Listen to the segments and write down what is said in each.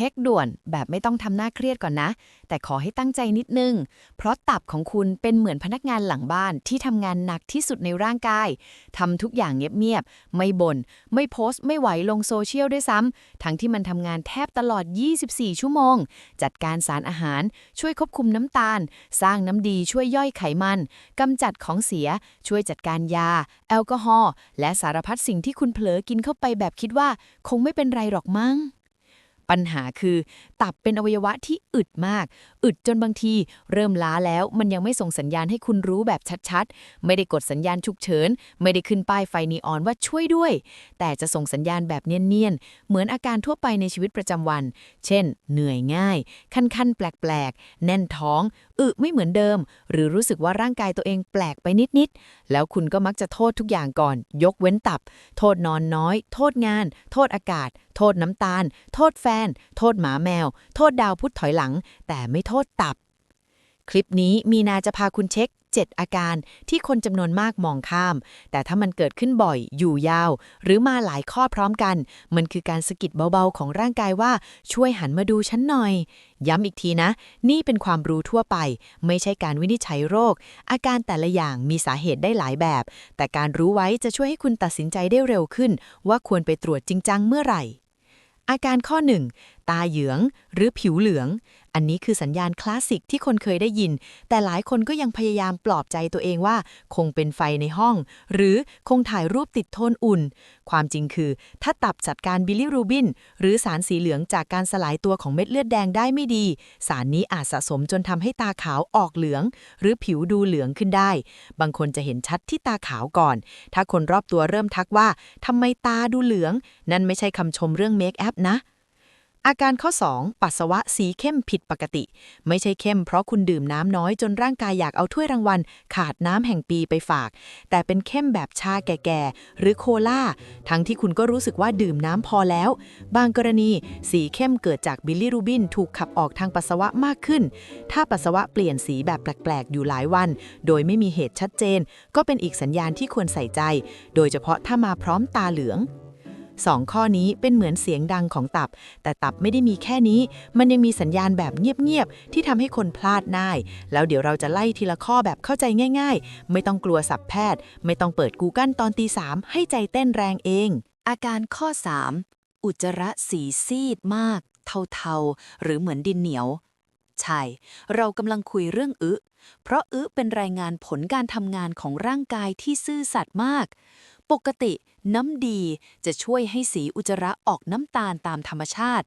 ช็คด่วนแบบไม่ต้องทำหน้าเครียดก่อนนะ แต่ขอให้ตั้งใจนิดนึง เพราะตับของคุณเป็นเหมือนพนักงานหลังบ้านที่ทำงานหนักที่สุดในร่างกายทำทุกอย่างเงียบๆไม่บน่นไม่โพสต์ ไม่ไหวลงโซเชียลด้วยซ้ำทั้งที่มันทำงานแทบตลอด 24 ชั่วโมง จัดการสารอาหาร ช่วยควบคุมน้ำตาล สร้างน้ำดีช่วยย่อยไขมันกำจัดของเสีย ช่วยจัดการยา แอลกอฮอล์และสารพัดสิ่งที่คุณเผลอกินเข้าไปแบบคิดว่า คงไม่เป็นไรหรอกมั้ง ปัญหาคือ ตับเป็นอวัยวะที่อึดมาก อึดจนบางที เริ่มล้าแล้วมันยังไม่ส่งสัญญาณให้คุณรู้แบบชัดๆ ไม่ได้กดสัญญาณฉุกเฉิน ไม่ได้ขึ้นป้ายไฟนีออนว่าช่วยด้วย แต่จะส่งสัญญาณแบบเนียนๆ เหมือนอาการทั่วไปในชีวิตประจำวัน เช่น เหนื่อยง่าย คันๆ แปลกๆ แน่นท้อง อึไม่เหมือนเดิม หรือรู้สึกว่าร่างกายตัวเองแปลกไปนิดๆ แล้วคุณก็มักจะโทษทุกอย่างก่อน ยกเว้นตับ โทษนอนน้อย โทษงาน โทษอากาศโทษน้ำตาล โทษแฟน โทษหมาแมว โทษดาวพุธถอยหลัง แต่ไม่โทษตับ คลิปนี้มีนาจะพาคุณเช็ค 7 อาการที่คนจำนวนมากมองข้าม แต่ถ้ามันเกิดขึ้นบ่อย อยู่ยาว หรือมาหลายข้อพร้อมกัน มันคือการสะกิดเบาๆ ของร่างกายว่าช่วยหันมาดูฉันหน่อย ย้ำอีกทีนะ นี่เป็นความรู้ทั่วไป ไม่ใช่การวินิจฉัยโรค อาการแต่ละอย่างมีสาเหตุได้หลายแบบ แต่การรู้ไว้จะช่วยให้คุณตัดสินใจได้เร็วขึ้น ว่าควรไปตรวจจริงจังเมื่อไหร่ อาการข้อ 1 ตาเหยืองหรือผิวเหลือง อันนี้คือสัญญาณคลาสสิกที่คนเคยได้ยิน แต่หลายคนก็ยังพยายามปลอบใจตัวเองว่า คงเป็นไฟในห้อง หรือคงถ่ายรูปติดโทนอุ่น ความจริงคือ ถ้าตับจัดการบิลิรูบิน หรือสารสีเหลืองจากการสลายตัวของเม็ดเลือดแดงได้ไม่ดี สารนี้อาจสะสมจนทำให้ตาขาวออกเหลือง หรือผิวดูเหลืองขึ้นได้ บางคนจะเห็นชัดที่ตาขาวก่อน ถ้าคนรอบตัวเริ่มทักว่าทำไมตาดูเหลือง นั่นไม่ใช่คำชมเรื่องเมคอัพนะ อาการข้อ 2 ปัสสาวะสีเข้มผิดปกติ ไม่ใช่เข้มเพราะคุณดื่มน้ำน้อยจนร่างกายอยากเอาถ้วยรางวัล ขาดน้ำแห่งปีไปฝาก แต่เป็นเข้มแบบชาแก่ๆ หรือโคลาทั้งที่คุณก็รู้สึกว่าดื่มน้ำพอแล้ว บางกรณี สีเข้มเกิดจากบิลลิรูบินถูกขับออกทางปัสสาวะมากขึ้น ถ้าปัสสาวะเปลี่ยนสีแบบแปลกๆ อยู่หลายวัน โดยไม่มีเหตุชัดเจน ก็เป็นอีกสัญญาณที่ควรใส่ใจ โดยเฉพาะถ้ามาพร้อมตาเหลือง สองข้อนี้เป็นเหมือนเสียงดังของตับ แต่ตับไม่ได้มีแค่นี้ มันยังมีสัญญาณแบบเงียบๆ ที่ทำให้คนพลาดง่ายแล้วเดี๋ยวเราจะไล่ทีละข้อแบบเข้าใจง่าย ๆ ไม่ต้องกลัวสับแพทย์ ไม่ต้องเปิด Google ตอนตีสามให้ใจเต้นแรงเอง อาการข้อ 3 อุจจาระสีซีดมาก เทาๆ หรือเหมือนดินเหนียว ใช่ เรากำลังคุยเรื่องอึเพราะอึเป็นรายงานผลการทำงานของร่างกายที่ซื่อสัตย์มาก ปกติ น้ำดีจะช่วยให้สีอุจจาระออกน้ำตาลตามธรรมชาติ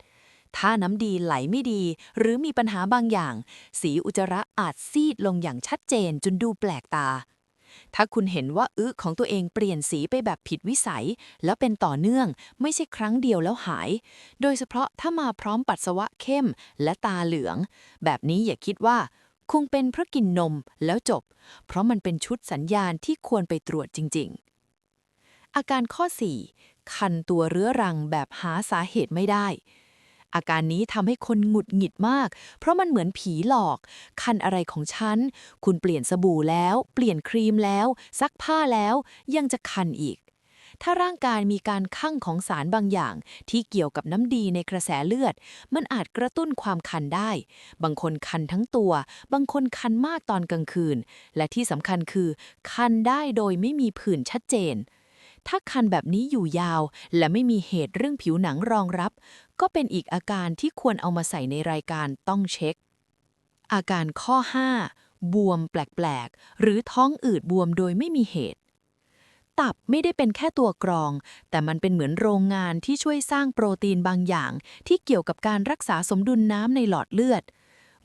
ถ้าน้ำดีไหลไม่ดี หรือมีปัญหาบางอย่าง สีอุจจาระอาจซีดลงอย่างชัดเจนจนดูแปลกตา ถ้าคุณเห็นว่าอึของตัวเองเปลี่ยนสีไปแบบผิดวิสัย แล้วเป็นต่อเนื่อง ไม่ใช่ครั้งเดียวแล้วหาย โดยเฉพาะถ้ามาพร้อมปัสสาวะเข้มและตาเหลือง แบบนี้อย่าคิดว่าคงเป็นเพราะกินนมแล้วจบ เพราะมันเป็นชุดสัญญาณที่ควรไปตรวจจริง ๆ อาการข้อ 4 คันตัวเรื้อรังแบบหาสาเหตุไม่ได้ อาการนี้ทำให้คนหงุดหงิดมาก เพราะมันเหมือนผีหลอก คันอะไรของฉัน คุณเปลี่ยนสบู่แล้ว เปลี่ยนครีมแล้ว ซักผ้าแล้ว ยังจะคันอีก ถ้าร่างกายมีการคั่งของสารบางอย่าง ที่เกี่ยวกับน้ำดีในกระแสเลือด มันอาจกระตุ้นความคันได้ บางคนคันทั้งตัว บางคนคันมากตอนกลางคืน และที่สำคัญคือ คันได้โดยไม่มีผื่นชัดเจน ถ้าคันแบบนี้อยู่ยาว และไม่มีเหตุเรื่องผิวหนังรองรับ ก็เป็นอีกอาการที่ควรเอามาใส่ในรายการต้องเช็ค อาการข้อ 5 บวมแปลกๆ หรือท้องอืดบวมโดยไม่มีเหตุ ตับไม่ได้เป็นแค่ตัวกรอง แต่มันเป็นเหมือนโรงงานที่ช่วยสร้างโปรตีนบางอย่าง ที่เกี่ยวกับการรักษาสมดุลน้ำในหลอดเลือด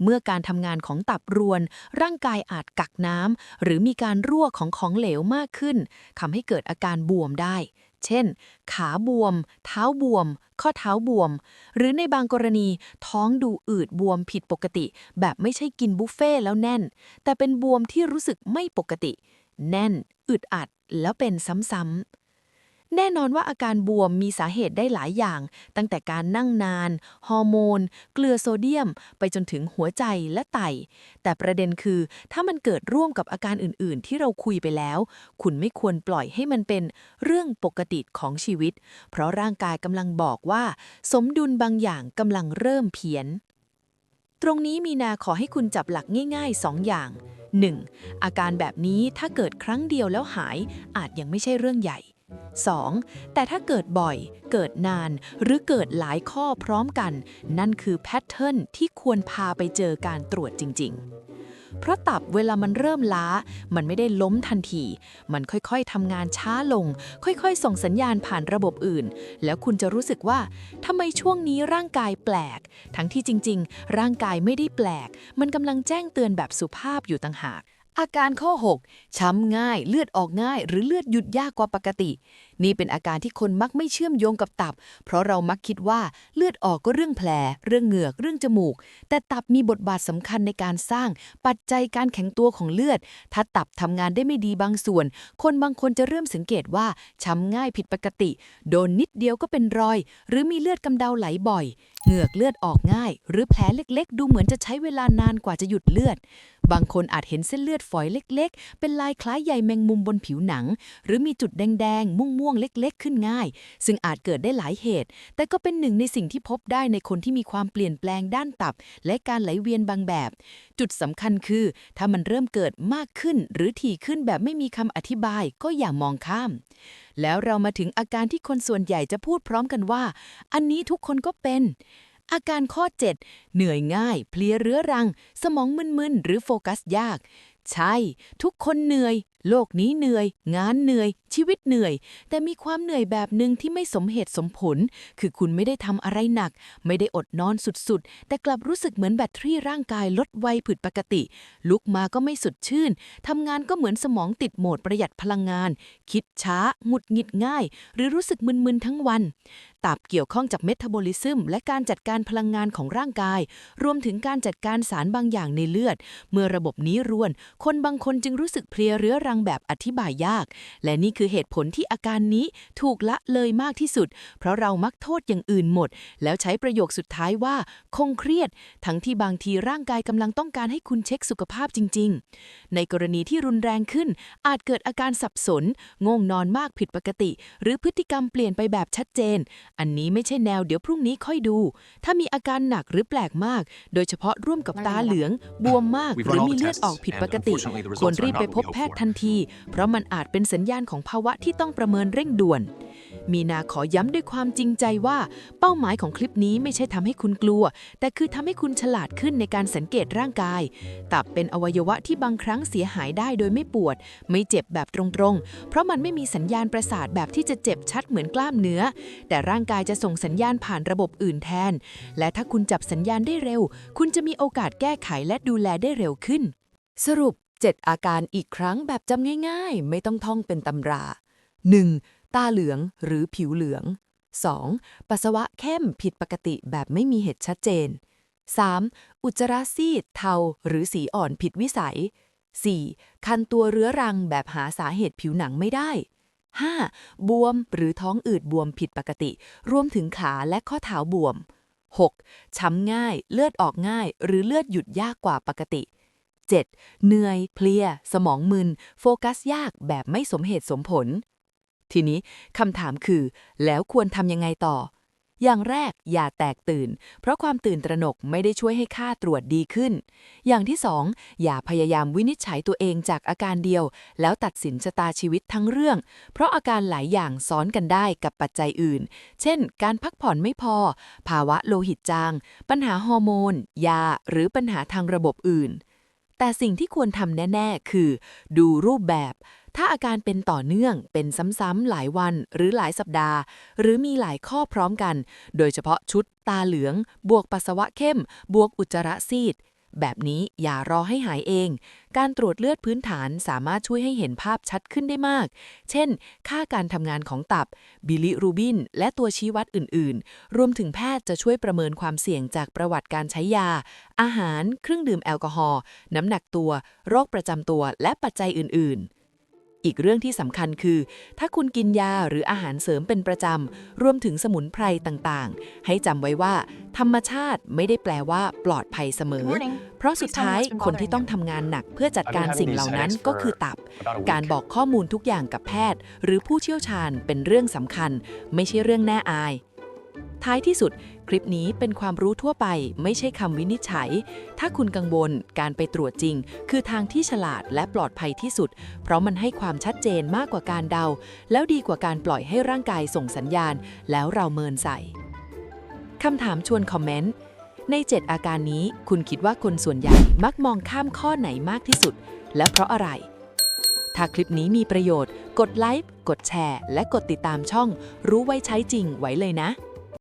เมื่อการทำงานของตับรวน ร่างกายอาจกักน้ำหรือมีการรั่วของของเหลวมากขึ้นทำให้เกิดอาการบวมได้ เช่น ขาบวม เท้าบวม ข้อเท้าบวม หรือในบางกรณีท้องดูอืดบวมผิดปกติ แบบไม่ใช่กินบุฟเฟ่แล้วแน่น แต่เป็นบวมที่รู้สึกไม่ปกติ แน่น อึดอัด แล้วเป็นซ้ำ แน่นอนว่าอาการบวมมีสาเหตุได้หลายอย่าง ตั้งแต่การนั่งนาน ฮอร์โมน เกลือโซเดียม ไปจนถึงหัวใจและไต แต่ประเด็นคือถ้ามันเกิดร่วมกับอาการอื่น ๆ ที่เราคุยไปแล้ว คุณไม่ควรปล่อยให้มันเป็นเรื่องปกติของชีวิต เพราะร่างกายกำลังบอกว่า สมดุลบางอย่างกำลังเริ่มเพี้ยน ตรงนี้มีนาขอให้คุณจับหลักง่ายๆ 2 อย่าง 1. อาการแบบนี้ถ้าเกิดครั้งเดียวแล้วหายอาจยังไม่ใช่เรื่องใหญ่ 2. แต่ถ้าเกิดบ่อย เกิดนาน หรือเกิดหลายข้อพร้อมกัน นั่นคือแพทเทิร์นที่ควรพาไปเจอการตรวจจริง ๆ เพราะตับเวลามันเริ่มล้า มันไม่ได้ล้มทันที มันค่อยๆทำงานช้าลง ค่อยๆ ส่งสัญญาณผ่านระบบอื่น แล้วคุณจะรู้สึกว่าทำไมช่วงนี้ร่างกายแปลก ทั้งที่จริง ๆ ร่างกายไม่ได้แปลก มันกำลังแจ้งเตือนแบบสุภาพอยู่ต่างหาก อาการข้อ 6 ช้ำง่าย เลือดออกง่าย หรือเลือดหยุดยากกว่าปกติ นี่เป็นอาการที่คนมักไม่เชื่อมโยงกับตับ เพราะเรามักคิดว่าเลือดออกก็เรื่องแผล เรื่องเหงือก เรื่องจมูก แต่ตับมีบทบาทสำคัญในการสร้าง ปัจจัยการแข็งตัวของเลือด ถ้าตับทำงานได้ไม่ดีบางส่วน คนบางคนจะเริ่มสังเกตว่าช้ำง่ายผิดปกติ โดนนิดเดียวก็เป็นรอย หรือมีเลือดกำเดาไหลบ่อย เหงือกเลือดออกง่าย หรือแผลเล็ก ๆ ดูเหมือนจะใช้เวลานานกว่าจะหยุดเลือด บางคนอาจเห็นเส้นเลือดฝอยเล็กๆ เป็นลายคล้ายใยแมงมุมบนผิวหนัง หรือมีจุดแดงๆ ม่วงๆ เล็กๆ ขึ้นง่าย ซึ่งอาจเกิดได้หลายเหตุ แต่ก็เป็นหนึ่งในสิ่งที่พบได้ในคนที่มีความเปลี่ยนแปลงด้านตับ และการไหลเวียนบางแบบ จุดสำคัญคือ ถ้ามันเริ่มเกิดมากขึ้น หรือถี่ขึ้นแบบไม่มีคำอธิบายก็อย่ามองข้าม แล้วเรามาถึงอาการที่คนส่วนใหญ่จะพูดพร้อมกันว่า อันนี้ทุกคนก็เป็น อาการข้อ 7 เหนื่อยง่าย เพลียเรื้อรัง สมองมึนๆ หรือโฟกัสยาก ใช่ ทุกคนเหนื่อย โลกนี้เหนื่อย งานเหนื่อย ชีวิตเหนื่อย แต่มีความเหนื่อยแบบหนึ่งที่ไม่สมเหตุสมผล คือคุณไม่ได้ทำอะไรหนัก ไม่ได้อดนอนสุดๆ แต่กลับรู้สึกเหมือนแบตเตอรี่ร่างกายลดไวผิดปกติ ลุกมาก็ไม่สดชื่นทำงานก็เหมือนสมองติดโหมดประหยัดพลังงาน คิดช้าหงุดหงิดง่าย หรือรู้สึกมึนๆทั้งวัน ตับเกี่ยวข้องจากเมตาบอลิซึมและการจัดการพลังงานของร่างกาย รวมถึงการจัดการสารบางอย่างในเลือด เมื่อระบบนี้รวน คนบางคนจึงรู้สึกเพลียเรื้อรังแบบอธิบายยาก และนี่คือเหตุผลที่อาการนี้ถูกละเลยมากที่สุด เพราะเรามักโทษอย่างอื่นหมด แล้วใช้ประโยคสุดท้ายว่า คงเครียด ทั้งที่บางทีร่างกายกำลังต้องการให้คุณเช็คสุขภาพจริง ๆ ในกรณีที่รุนแรงขึ้น อาจเกิดอาการสับสนง่วงนอนมากผิดปกติ หรือพฤติกรรมเปลี่ยนไปแบบชัดเจน อันนี้ไม่ใช่แนวเดี๋ยวพรุ่งนี้ค่อยดู ถ้ามีอาการหนักหรือแปลกมาก โดยเฉพาะร่วมกับตาเหลือง บวมมาก หรือมีเลือดออกผิดปกติควรรีบไปพบแพทย์ทันทีเพราะมันอาจเป็นสัญญาณของภาวะที่ต้องประเมินเร่งด่วน มีนาขอย้ำด้วยความจริงใจว่า เป้าหมายของคลิปนี้ไม่ใช่ทำให้คุณกลัว แต่คือทำให้คุณฉลาดขึ้นในการสังเกตร่างกาย ตับเป็นอวัยวะที่บางครั้งเสียหายได้โดยไม่ปวด ไม่เจ็บแบบตรงๆ เพราะมันไม่มีสัญญาณประสาทแบบที่จะเจ็บชัดเหมือนกล้ามเนื้อ แต่ร่างกายจะส่งสัญญาณผ่านระบบอื่นแทน และถ้าคุณจับสัญญาณได้เร็ว คุณจะมีโอกาสแก้ไขและดูแลได้เร็วขึ้น สรุป 7 อาการอีกครั้งแบบจำง่ายๆ ไม่ต้องท่องเป็นตำรา 1. ตาเหลืองหรือผิวเหลือง 2. ปัสสาวะเข้มผิดปกติแบบไม่มีเหตุชัดเจน 3. อุจจาระซีด เทา หรือสีอ่อนผิดวิสัย 4. คันตัวเรื้อรังแบบหาสาเหตุผิวหนังไม่ได้ 5. บวมหรือท้องอืดบวมผิดปกติ รวมถึงขาและข้อเท้าบวม 6. ช้ำง่าย เลือดออกง่าย หรือเลือดหยุดยากกว่าปกติ 7. เหนื่อย เพลีย สมองมึน โฟกัสยากแบบไม่สมเหตุสมผล ทีนี้คำถามคือ แล้วควรทำยังไงต่อ อย่างแรกอย่าแตกตื่น เพราะความตื่นตระหนกไม่ได้ช่วยให้ค่าตรวจดีขึ้น อย่างที่สองอย่าพยายามวินิจฉัยตัวเองจากอาการเดียว แล้วตัดสินชะตาชีวิตทั้งเรื่อง เพราะอาการหลายอย่างซ้อนกันได้กับปัจจัยอื่น เช่น การพักผ่อนไม่พอ ภาวะโลหิตจาง ปัญหาฮอร์โมน ยา หรือปัญหาทางระบบอื่น แต่สิ่งที่ควรทำแน่ ๆ คือ ดูรูปแบบ ถ้าอาการเป็นต่อเนื่อง เป็นซ้ำๆหลายวันหรือหลายสัปดาห์ หรือมีหลายข้อพร้อมกัน โดยเฉพาะชุดตาเหลือง บวกปัสสาวะเข้ม บวกอุจจาระซีด แบบนี้อย่ารอให้หายเอง การตรวจเลือดพื้นฐานสามารถช่วยให้เห็นภาพชัดขึ้นได้มาก เช่น ค่าการทำงานของตับ บิลิรูบิน และตัวชี้วัดอื่น ๆ รวมถึงแพทย์จะช่วยประเมินความเสี่ยงจากประวัติการใช้ยา อาหาร เครื่องดื่มแอลกอฮอล์ น้ำหนักตัว โรคประจำตัว และปัจจัยอื่น ๆ อีกเรื่องที่สำคัญคือ ถ้าคุณกินยาหรืออาหารเสริมเป็นประจำ รวมถึงสมุนไพรต่างๆ ให้จำไว้ว่า ธรรมชาติไม่ได้แปลว่าปลอดภัยเสมอ เพราะสุดท้ายคนที่ต้องทำงานหนักเพื่อจัดการสิ่งเหล่านั้นก็คือตับ การบอกข้อมูลทุกอย่างกับแพทย์ หรือผู้เชี่ยวชาญเป็นเรื่องสำคัญ ไม่ใช่เรื่องน่าอายท้ายที่สุด คลิปนี้เป็นความรู้ทั่วไปไม่ใช่คำวินิจฉัย ถ้าคุณกังวลการไปตรวจจริง คือทางที่ฉลาดและปลอดภัยที่สุด เพราะมันให้ความชัดเจนมากกว่าการเดา แล้วดีกว่าการปล่อยให้ร่างกายส่งสัญญาณ แล้วเราเมินใส่คำถามชวนคอมเมนต์ใน 7 อาการนี้คุณคิดว่าคนส่วนใหญ่มักมองข้ามข้อไหนมากที่สุด และเพราะอะไร ถ้าคลิปนี้มีประโยชน์ กดไลค์กดแชร์ และกดติดตามช่อง รู้ไว้ใช้จริงไว้เลยนะ